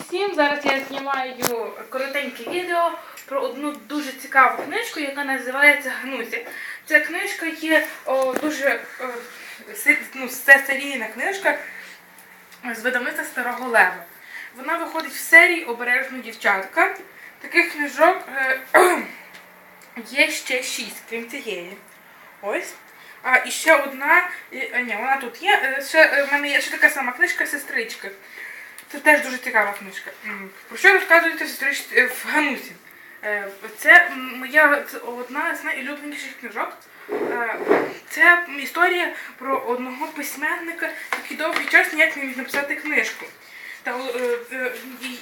всім! Зараз я знімаю коротеньке відео про одну дуже цікаву книжку, яка називається Гнуся. Ця книжка є о, дуже ну, серійна книжка з видавництва Старого Лева. Вона виходить в серії Обережно дівчатка. Таких книжок е, є ще шість, крім цієї. Ось. А і ще одна, і, ні, вона тут є. е, Ще е, в мене є ще така сама книжка сестрички. Це теж дуже цікава книжка. Про що розказуєте в е, в Ганусі? Е, Це моя це одна з найулюбленіших книжок. Е, Це історія про одного письменника, який довгий час ніяк не міг написати книжку. Та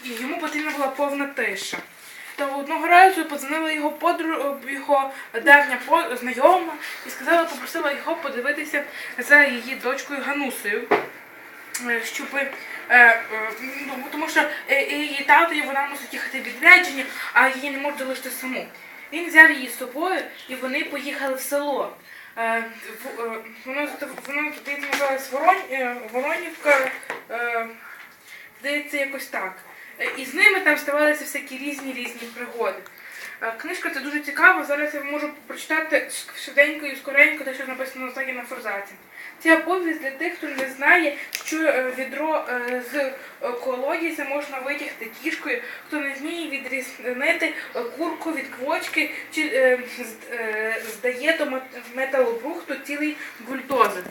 і йому потрібна була повна тиша. Та одного разу подзвонила його подру, його давня знайома і сказала, попросила його подивитися за її дочкою Ганусею. Е, Щоб, е, е, ну, тому що її тато і вона мусить їхати відрядження, а її не можуть залишити саму. Він взяв її з собою і вони поїхали в село. Воно, здається, називалось Ворон, Воронівка, здається, якось так. І з ними там ставалися всякі різні різні пригоди. Е, Книжка це дуже цікава. Зараз я можу прочитати швиденько і скоренько те, що написано ззаді на форзаці. Ця оповідь для тих, хто не знає, що е, відро е, з колодязя можна витягти кішкою, хто не вміє відрізнити курку від квочки, чи здає до металобрухту цілий бульдозер.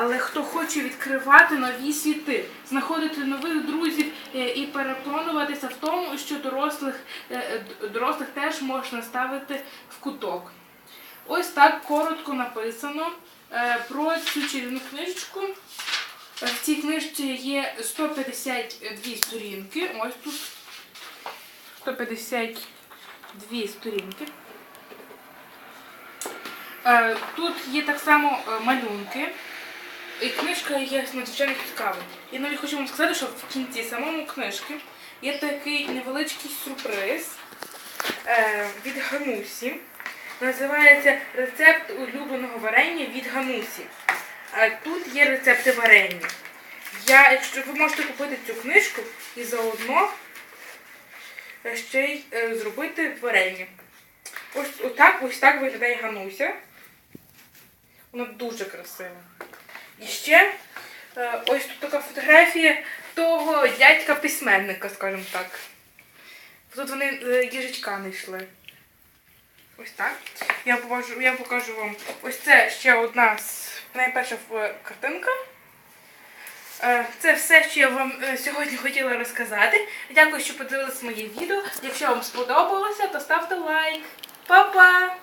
Але хто хоче відкривати нові світи, знаходити нових друзів е, і переплануватися в тому, що дорослих, е, дорослих теж можна ставити в куток. Ось так коротко написано е, про цю чарівну книжечку. В цій книжці є 152 сторінки. Ось тут 152 сторінки. Тут є так само малюнки. І книжка є надзвичайно цікава. Я навіть хочу вам сказати, що в кінці самому книжки є такий невеличкий сюрприз е, від Ганусі. Називається рецепт улюбленого варення від Ганусі. А тут є рецепти варення. Я, якщо ви можете купити цю книжку і заодно ще й е, зробити варення. Ось отак, ось так виглядає Гануся. Вона дуже красива. І ще е, ось тут така фотографія того дядька-письменника, скажімо так. Тут вони е, їжачка знайшли. Ось так. Я покажу, я покажу вам. Ось це ще одна з найперша е, картинка. Це все, що я вам сьогодні хотіла розказати. Дякую, що подивилися моє відео. Якщо вам сподобалося, то ставте лайк. Па-па!